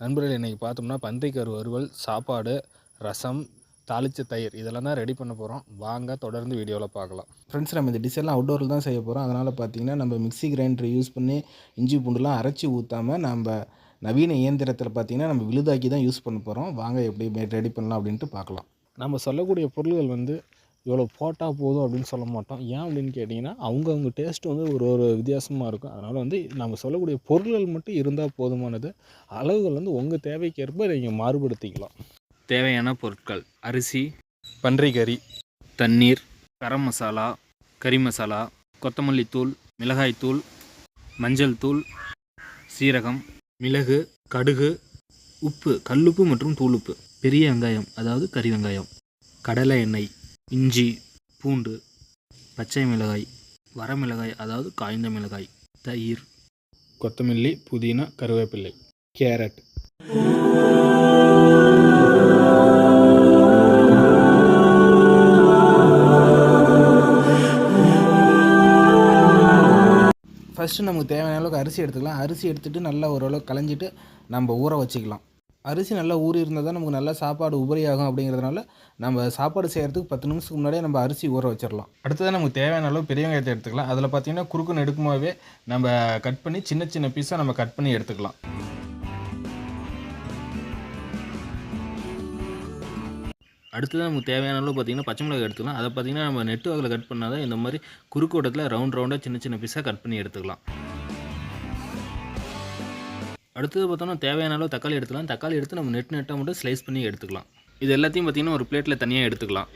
நண்பர்கள் இன்றைக்கி பார்த்தோம்னா பன்றிக்கரு வறுவல் சாப்பாடு ரசம் தாளித்த தயிர் இதெல்லாம் தான் ரெடி பண்ண போகிறோம் வாங்க தொடர்ந்து வீடியோவில் பார்க்கலாம். ஃப்ரெண்ட்ஸ் நம்ம இந்த டிஷ் எல்லாம் அவுட்டோரில் தான் செய்ய போகிறோம் அதனால் பார்த்தீங்கன்னா நம்ம மிக்ஸி கிரைண்டர் யூஸ் பண்ணி இஞ்சி பூண்டுலாம் அரைச்சி ஊற்றாமல் நம்ம நவீன இயந்திரத்தில் பார்த்தீங்கன்னா நம்ம விழுதாக்கி தான் யூஸ் பண்ண போகிறோம் வாங்க எப்படி ரெடி பண்ணலாம் அப்படின்ட்டு பார்க்கலாம். நம்ம சொல்லக்கூடிய பொருள்கள் வந்து இவ்வளோ போட்டால் போதும் அப்படின்னு சொல்ல மாட்டோம். ஏன் அப்படின்னு கேட்டிங்கன்னா அவங்கவுங்க டேஸ்ட் வந்து ஒரு ஒரு வித்தியாசமாக இருக்கும். அதனால் வந்து நம்ம சொல்லக்கூடிய பொருள்கள் மட்டும் இருந்தால் போதுமானது. அளவுகள் வந்து உங்கள் தேவைக்கேற்ப நீங்கள் மாறுபடுத்திக்கலாம். தேவையான பொருட்கள். அரிசி பன்றிக்கறி தண்ணீர் கரம் மசாலா கறி மசாலா கொத்தமல்லி தூள் மிளகாய்த்தூள் மஞ்சள் தூள் சீரகம் மிளகு கடுகு உப்பு கல்லுப்பு மற்றும் தூளுப்பு. பெரிய வெங்காயம் அதாவது கறி வெங்காயம். கடலை எண்ணெய். இஞ்சி பூண்டு பச்சை மிளகாய் வரமிளகாய் அதாவது காய்ந்த மிளகாய் தயிர் கொத்தமல்லி புதினா கருவேப்பிள்ளை கேரட். ஃபஸ்ட்டு நமக்கு தேவையான அளவுக்கு அரிசி எடுத்துக்கலாம். அரிசி எடுத்துகிட்டு நல்லா ஓரளவுக்கு களைஞ்சிட்டு நம்ம ஊற வச்சுக்கலாம். அரிசி நல்லா ஊறி இருந்தால் தான் நமக்கு நல்லா சாப்பாடு உபரியாகும் அப்படிங்கிறதுனால நம்ம சாப்பாடு செய்கிறதுக்கு பத்து நிமிஷத்துக்கு முன்னாடியே நம்ம அரிசி ஊற வச்சிடலாம். அடுத்ததான் நமக்கு தேவையான அளவு பெரிய வெங்காயத்தை எடுத்துக்கலாம். அதில் பார்த்தீங்கன்னா குறுக்கு எடுக்குமாவே நம்ம கட் பண்ணி சின்ன சின்ன பீஸாக நம்ம கட் பண்ணி எடுத்துக்கலாம். அடுத்தது நமக்கு தேவையான அளவு பார்த்திங்கன்னா பச்சை மிளகாய் எடுத்துக்கலாம். அதை பார்த்திங்கன்னா நம்ம நெட்டு வகையில் கட் பண்ணால் தான் இந்த மாதிரி குறுக்கு ஓட்டத்தில் ரவுண்ட் ரவுண்டாக சின்ன சின்ன பீஸாக கட் பண்ணி எடுத்துக்கலாம். அடுத்தது பார்த்தோம்னா தேவையான அளவு தக்காளி எடுத்துக்கலாம். தக்காளி எடுத்து நம்ம நெட் நெட்டாக மட்டும் ஸ்லைஸ் பண்ணி எடுத்துக்கலாம். இது எல்லாத்தையும் பார்த்திங்கன்னா ஒரு பிளேட்டில் தனியாக எடுத்துக்கலாம்.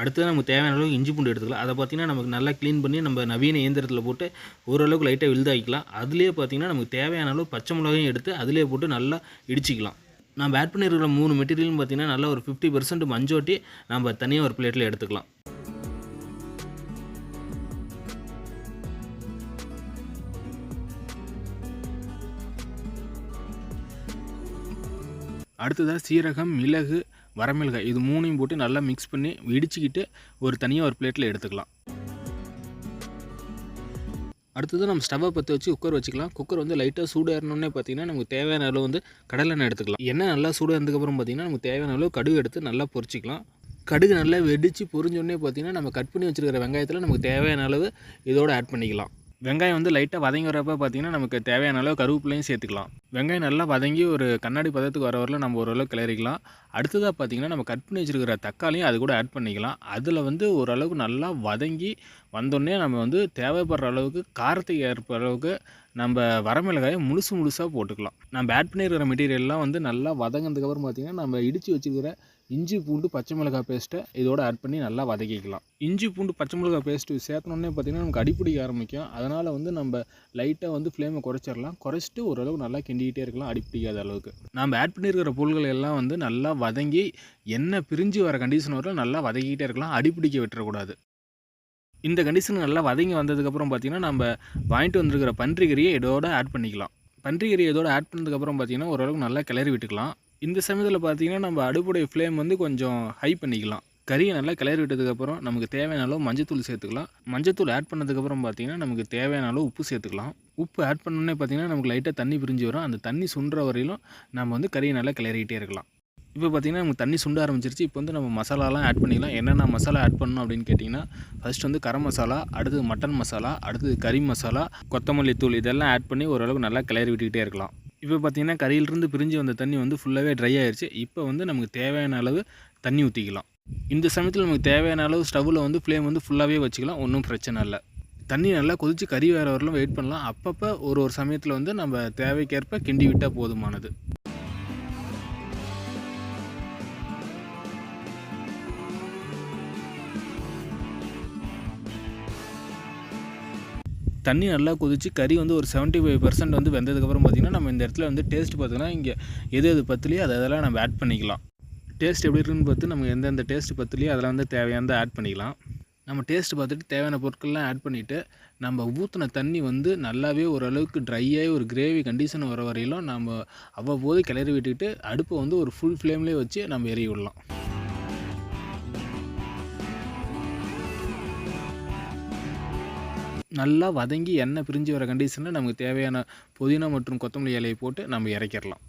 அடுத்தது நமக்கு தேவையான அளவுக்கு இஞ்சி பூண்டு எடுத்துக்கலாம். அதை பார்த்திங்கன்னா நமக்கு நல்லா க்ளீன் பண்ணி நம்ம நவீன இயந்திரத்தில் போட்டு ஓரளவுக்கு லைட்டாக விழுதாக்கிக்கலாம். அதுலேயே பார்த்திங்கன்னா நமக்கு தேவையான அளவு பச்சை மிளகையும் எடுத்து அதிலே போட்டு நல்லா இடிச்சிக்கலாம். நம்ம ஆட் பண்ணியிருக்கிற மூணு மெட்டீரியல்னு பார்த்திங்கன்னா நல்லா ஒரு ஃபிஃப்டி பர்சன்ட் மஞ்சோட்டி நம்ம தனியாக ஒரு பிளேட்டில் எடுத்துக்கலாம். அடுத்ததாக சீரகம் மிளகு வரமிளகாய் இது மூணையும் போட்டு நல்லா மிக்ஸ் பண்ணி இடிச்சுக்கிட்டு ஒரு தனியாக ஒரு பிளேட்டில் எடுத்துக்கலாம். அடுத்தது நம்ம ஸ்டவ்வை பற்ற வச்சு குக்கர் வச்சுக்கலாம். குக்கர் வந்து லைட்டாக சூடு இருந்தோடனே பார்த்தீங்கன்னா நமக்கு தேவையான அளவு வந்து கடலெண்ணெய் எடுத்துக்கலாம். எண்ணெய் நல்லா சூடாக இருந்ததுக்கப்புறம் பார்த்தீங்கன்னா நமக்கு தேவையான அளவு கடுகு எடுத்து நல்லா பொரிச்சிக்கலாம். கடுகு நல்லா வெடித்து பொரிஞ்சோடனே பார்த்தீங்கன்னா நம்ம கட் பண்ணி வச்சுருக்கிற வெங்காயத்தில் நமக்கு தேவையான அளவு இதோடு ஆட் பண்ணிக்கலாம். வெங்காயம் வந்து லைட்டாக வதங்கி வரப்போ பார்த்தீங்கன்னா நமக்கு தேவையான அளவு கருவேப்பிலையும் சேர்த்துக்கலாம். வெங்காயம் நல்லா வதங்கி ஒரு கண்ணாடி பதத்துக்கு வர வரல நம்ம ஓரளவு கிளறிக்கலாம். அடுத்ததாக பார்த்தீங்கன்னா நம்ம கட் பண்ணி வச்சுருக்கிற தக்காளியும் அது கூட ஆட் பண்ணிக்கலாம். அதில் வந்து ஓரளவுக்கு நல்லா வதங்கி வந்தோடனே நம்ம வந்து தேவைப்படுற அளவுக்கு காரத்துக்கு ஏற்ப அளவுக்கு நம்ம வரமிளகாயை முழுசு முழுசாக போட்டுக்கலாம். நம்ம ஆட் பண்ணியிருக்கிற மெட்டீரியல்லாம் வந்து நல்லா வதங்கினதுக்கப்புறம் பார்த்திங்கன்னா நம்ம இடித்து வச்சுருக்கிற இஞ்சி பூண்டு பச்சை மிளகாய் பேஸ்ட்டை இதோட ஆட் பண்ணி நல்லா வதக்கிக்கலாம். இஞ்சி பூண்டு பச்சை மிளகாய் பேஸ்ட்டு சேர்த்தனோடனே பார்த்திங்கன்னா நமக்கு அடிப்பிடிக்க ஆரம்பிக்கும். அதனால் வந்து நம்ம லைட்டாக வந்து ஃப்ளேமை குறைச்சிடலாம். குறைச்சிட்டு ஓரளவு நல்லா கிண்டிக்கிட்டே இருக்கலாம் அடிப்பிடிக்காத அளவுக்கு. நம்ம ஆட் பண்ணியிருக்கிற பொருள்கள் எல்லாம் வந்து நல்லா வதங்கி எண்ணெய் பிரிஞ்சு வர கண்டிஷன் வரலாம் நல்லா வதக்கிக்கிட்டே இருக்கலாம் அடிப்பிடிக்க விட்டுறக்கூடாது. இந்த கண்டிஷன் நல்லா வதங்கி வந்ததுக்கப்புறம் பார்த்திங்கன்னா நம்ம வாங்கிட்டு வந்திருக்கிற பன்றிக்கறியை இதோட ஆட் பண்ணிக்கலாம். பன்றிகறி இதோட ஆட் பண்ணதுக்கப்புறம் பார்த்திங்கன்னா ஓரளவுக்கு நல்லா கிளறி விட்டுக்கலாம். இந்த சமயத்தில் பார்த்தீங்கன்னா நம்ம அடுப்புடைய ஃப்ளேம் வந்து கொஞ்சம் ஹை பண்ணிக்கலாம். கறியை நல்லா கிளறி விட்டதுக்கப்புறம் நமக்கு தேவையான அளவு மஞ்சத்தூள் சேர்த்துக்கலாம். மஞ்சத்தூள் ஆட் பண்ணதுக்கப்புறம் பார்த்தீங்கன்னா நமக்கு தேவையான அளவு உப்பு சேர்த்துக்கலாம். உப்பு ஆட் பண்ணோன்னே பார்த்தீங்கன்னா நமக்கு லைட்டாக தண்ணி பிரிஞ்சு வரும். அந்த தண்ணி சுண்டுற வரையிலும் நம்ம வந்து கறியை நல்லா கிளறிக்கிட்டே இருக்கலாம். இப்போ பார்த்திங்கன்னா நமக்கு தண்ணி சுண்ட ஆரம்பிச்சிருச்சு. இப்போ வந்து நம்ம மசாலாலாம் ஆட் பண்ணிக்கலாம். என்னென்ன மசாலா ஆட் பண்ணணும் அப்படின்னு கேட்டிங்கன்னா ஃபஸ்ட் வந்து கரம் மசாலா அடுத்தது மட்டன் மசாலா அடுத்தது கறி மசாலா கொத்தமல்லி தூள் இதெல்லாம் ஆட் பண்ணி ஓரளவுக்கு நல்லா கிளறி விட்டுக்கிட்டே இருக்கலாம். இப்போ பார்த்திங்கன்னா கரையிலிருந்து பிரிஞ்சு வந்த தண்ணி வந்து ஃபுல்லாகவே ட்ரை ஆயிடுச்சு இப்போ வந்து நமக்கு தேவையான அளவு தண்ணி ஊற்றிக்கலாம் இந்த சமயத்தில் நமக்கு தேவையான அளவு ஸ்டவ்வில் வந்து ஃப்ளேம் வந்து ஃபுல்லாகவே வச்சுக்கலாம். ஒன்றும் பிரச்சனை இல்லை. தண்ணி நல்லா கொதித்து கறி வேறு வரலாம் வெயிட் பண்ணலாம். அப்பப்போ ஒரு ஒரு சமயத்தில் வந்து நம்ம தேவைக்கேற்ப கிண்டி விட்டால் போதுமானது. தண்ணி நல்லா கொதிச்சு கறி வந்து ஒரு செவன்ட்டி ஃபைவ் பர்சன்ட் வந்து வெந்ததுக்கப்புறம் பார்த்திங்கன்னா நம்ம இந்த இடத்துல வந்து டேஸ்ட் பார்த்தோன்னா இங்கே எது எது பத்துலையோ அதை அதெல்லாம் நம்ம ஆட் பண்ணிக்கலாம். டேஸ்ட் எப்படி இருக்குன்னு பார்த்து நம்ம எந்தெந்த டேஸ்ட் பத்துலையோ அதெல்லாம் வந்து தேவையானதை ஆட் பண்ணிக்கலாம். நம்ம டேஸ்ட் பார்த்துட்டு தேவையான பொருட்கள்லாம் ஆட் பண்ணிவிட்டு நம்ம ஊற்றின தண்ணி வந்து நல்லாவே ஓரளவுக்கு ட்ரையாகி ஒரு கிரேவி கண்டிஷன் வர வரையிலும் நம்ம அவ்வப்போது கிளறி விட்டுக்கிட்டு அடுப்பை வந்து ஒரு ஃபுல் ஃப்ளேம்லேயே வச்சு நம்ம எரிய விடலாம். நல்லா வதங்கி எண்ணெய் பிரிஞ்சு வர கண்டிஷனில் நமக்கு தேவையான புதினா மற்றும் கொத்தமல்லி இலையை போட்டு நம்ம இறக்கிடலாம்.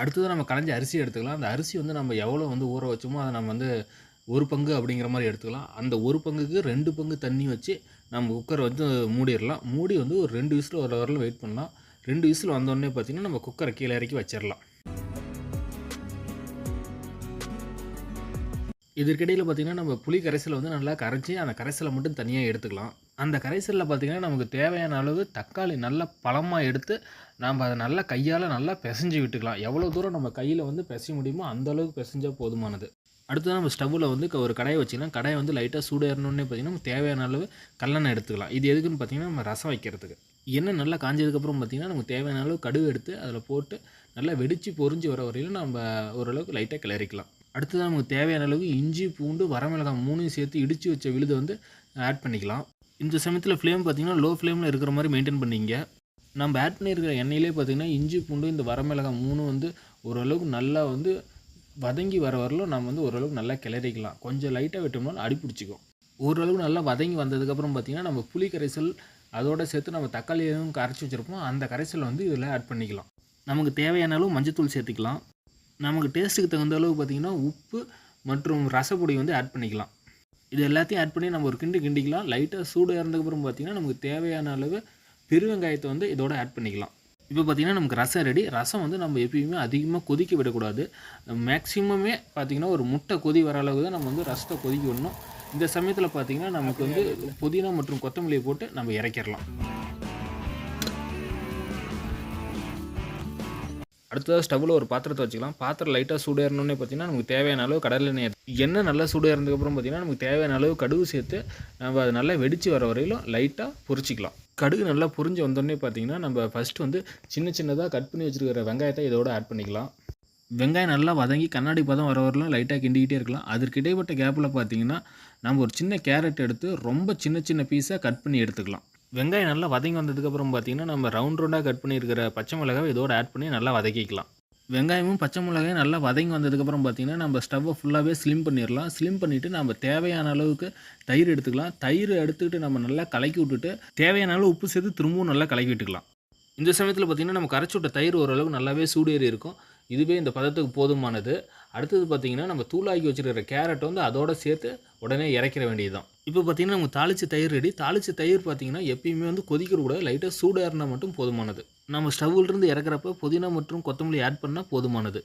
அடுத்தது நம்ம கலைஞ்ச அரிசி எடுத்துக்கலாம். அந்த அரிசி வந்து நம்ம எவ்வளோ வந்து ஊற வச்சோமோ அதை நம்ம வந்து ஒரு பங்கு அப்படிங்கிற மாதிரி எடுத்துக்கலாம். அந்த ஒரு பங்குக்கு ரெண்டு பங்கு தண்ணி வச்சு நம்ம குக்கரை வந்து மூடிடலாம். மூடி வந்து ஒரு ரெண்டு விசில் ஒரு வரலும் வெயிட் பண்ணலாம். ரெண்டு விசில் வந்தோடனே பார்த்தீங்கன்னா நம்ம குக்கரை கீழே இறக்கி வச்சிடலாம். இதற்கிடையில் பார்த்திங்கன்னா நம்ம புளி கரைசலை வந்து நல்லா கரைச்சி அந்த கரைசலை மட்டும் தனியாக எடுத்துக்கலாம். அந்த கரைசலில் பார்த்திங்கன்னா நமக்கு தேவையான அளவு தக்காளி நல்லா பழமாக எடுத்து நாம் அதை நல்லா கையால் நல்லா பிசைஞ்சு விட்டுக்கலாம். எவ்வளோ தூரம் நம்ம கையில் வந்து பிசைய முடியுமோ அந்த அளவுக்கு பிசைஞ்சால் போதுமானது. அடுத்து நம்ம ஸ்டவ்வில் வந்து க- ஒரு கடையை வச்சுக்கலாம். கடையை வந்து லைட்டாக சூடேறணுன்னே பார்த்திங்கன்னா நம்ம தேவையான அளவு கல்லெண்ணெய் எடுத்துக்கலாம். இது எதுக்குன்னு பார்த்திங்கன்னா நம்ம ரசம் வைக்கிறதுக்கு. எண்ணெய் நல்லா காஞ்சதுக்கப்புறம் பார்த்திங்கன்னா நமக்கு தேவையான அளவு கடுகு எடுத்து அதில் போட்டு நல்லா வெடித்து பொரிஞ்சு வர வரையிலும் நம்ம ஓரளவுக்கு லைட்டாக கிளறிக்கலாம். அடுத்தது நமக்கு தேவையான அளவுக்கு இஞ்சி பூண்டு வரமிளகாய் மூணையும் சேர்த்து இடித்து வச்ச விழுதை வந்து ஆட் பண்ணிக்கலாம். இந்த சமயத்தில் ஃப்ளேம் பார்த்திங்கன்னா லோ ஃப்ளேமில் இருக்கிற மாதிரி மெயின்டைன் பண்ணிங்க. நம்ம ஆட் பண்ணியிருக்கிற எண்ணெயிலே பார்த்திங்கன்னா இஞ்சி பூண்டு இந்த வரமிளகாய் மூணும் வந்து ஓரளவுக்கு நல்லா வந்து வதங்கி வர வரலும் நம்ம வந்து ஓரளவுக்கு நல்லா கிளறிக்கலாம். கொஞ்சம் லைட்டாக விட்டோம்னா அடி பிடிச்சிக்கும். ஓரளவுக்கு நல்லா வதங்கி வந்ததுக்கப்புறம் பார்த்திங்கன்னா நம்ம புளி கரைசல் அதோட சேர்த்து நம்ம தக்காளியும் கரைச்சி வச்சுருப்போம் அந்த கரைசலை வந்து இதில் ஆட் பண்ணிக்கலாம். நமக்கு தேவையான அளவு மஞ்சத்தூள் சேர்த்துக்கலாம். நமக்கு டேஸ்ட்டுக்கு தகுந்த அளவு பார்த்திங்கன்னா உப்பு மற்றும் ரசப்பொடி வந்து ஆட் பண்ணிக்கலாம். இது எல்லாத்தையும் ஆட் பண்ணி நம்ம ஒரு கிண்டு கிண்டிக்கலாம். லைட்டாக சூடு இறந்ததுக்கப்புறம் பார்த்திங்கன்னா நமக்கு தேவையான அளவு பெருவெங்காயத்தை வந்து இதோட ஆட் பண்ணிக்கலாம். இப்போ பார்த்திங்கன்னா நமக்கு ரசம் ரெடி ரசம் வந்து நம்ம எப்பயுமே அதிகமாக கொதிக்க விடக்கூடாது. மேக்ஸிமமே பார்த்திங்கன்னா ஒரு முட்டை கொதி வர அளவுக்கு தான் நம்ம வந்து ரசத்தை கொதிக்க விடணும். இந்த சமயத்தில் பார்த்திங்கன்னா நமக்கு வந்து புதினா மற்றும் கொத்தமல்லியை போட்டு நம்ம இறக்கிடலாம். அடுத்ததாக ஸ்டவ்வில் ஒரு பாத்திரத்தை வச்சுக்கலாம். பாத்திரம் லைட்டாக சூடேறணுன்னே பார்த்தீங்கன்னா நமக்கு தேவையான அளவு கடலை எண்ணெய் எண்ணெய் நல்லா சூடேறதுக்கப்புறம் பார்த்தீங்கன்னா நமக்கு தேவையான அளவு கடுகு சேர்த்து நம்ம அது நல்லா வெடித்து வர வரையிலும் லைட்டாக பொரிச்சிக்கலாம் கடுகு நல்லா பொறிஞ்சு வந்தோடனே பார்த்தீங்கன்னா நம்ம ஃபஸ்ட்டு வந்து சின்ன சின்னதாக கட் பண்ணி வச்சுருக்கிற வெங்காயத்தை இதோட ஆட் பண்ணிக்கலாம். வெங்காயம் நல்லா வதங்கி கண்ணாடி பதம் வர வரலாம் லைட்டாக கிண்டிக்கிட்டே இருக்கலாம். அதற்கு இடைப்பட்ட கேப்பில் பார்த்தீங்கன்னா நம்ம ஒரு சின்ன கேரட் எடுத்து ரொம்ப சின்ன சின்ன பீஸாக கட் பண்ணி எடுத்துக்கலாம். வெங்காயம் நல்லா வதங்கி வந்ததுக்கப்புறம் பார்த்தீங்கன்னா நம்ம ரவுண்ட் ரவுண்டாக கட் பண்ணியிருக்கிற பச்சை மிளகாவை இதோடு ஆட் பண்ணி நல்லா வதக்கிக்கலாம். வெங்காயமும் பச்சை மிளகாயும் நல்லா வதங்கி வந்ததுக்கப்புறம் பார்த்தீங்கன்னா நம்ம ஸ்டவ்வை ஃபுல்லாகவே ஸ்லிம் பண்ணிடலாம். ஸ்லிம் பண்ணிவிட்டு நம்ம தேவையான அளவுக்கு தயிர் எடுத்துக்கலாம். தயிர் எடுத்துக்கிட்டு நம்ம நல்லா கலக்கி விட்டுட்டு தேவையான அளவு உப்பு சேர்த்து திரும்பவும் நல்லா கலக்கி விட்டுக்கலாம். இந்த சமயத்தில் பார்த்திங்கன்னா நம்ம கரைச்சி விட்ட தயிர் ஓரளவுக்கு நல்லாவே சூடேறி இருக்கும். இதுவே இந்த பதத்துக்கு போதுமானது. அடுத்தது பார்த்திங்கன்னா நம்ம தூளாக்கி வச்சிருக்கிற கேரட் வந்து அதோடு சேர்த்து உடனே இறக்கிற வேண்டியதுதான். இப்போ பார்த்திங்கன்னா நம்ம தாளிச்ச தயிர் ரெடி தாளிச்ச தயிர் பார்த்திங்கன்னா எப்பயுமே வந்து கொதிக்கிற கூடாது லைட்டாக சூடாக மட்டும் போதுமானது. நம்ம ஸ்டவ்வில் இறக்குறப்ப புதினா மற்றும் கொத்தமல்லி ஆட் பண்ணால் போதுமானது.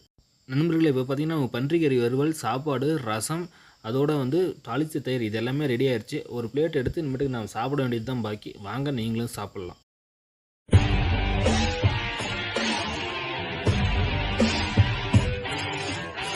நண்பர்களே இப்போ பார்த்திங்கன்னா நம்ம பன்றிக்கறி வறுவல் சாப்பாடு ரசம் அதோட வந்து தாளிச்ச தயிர் இது எல்லாமே ரெடி ஆயிடுச்சு ஒரு பிளேட் எடுத்து இனிமேட்டுக்கு நம்ம சாப்பிட வேண்டியது தான் பாக்கி. வாங்க நீங்களும் சாப்பிட்லாம்.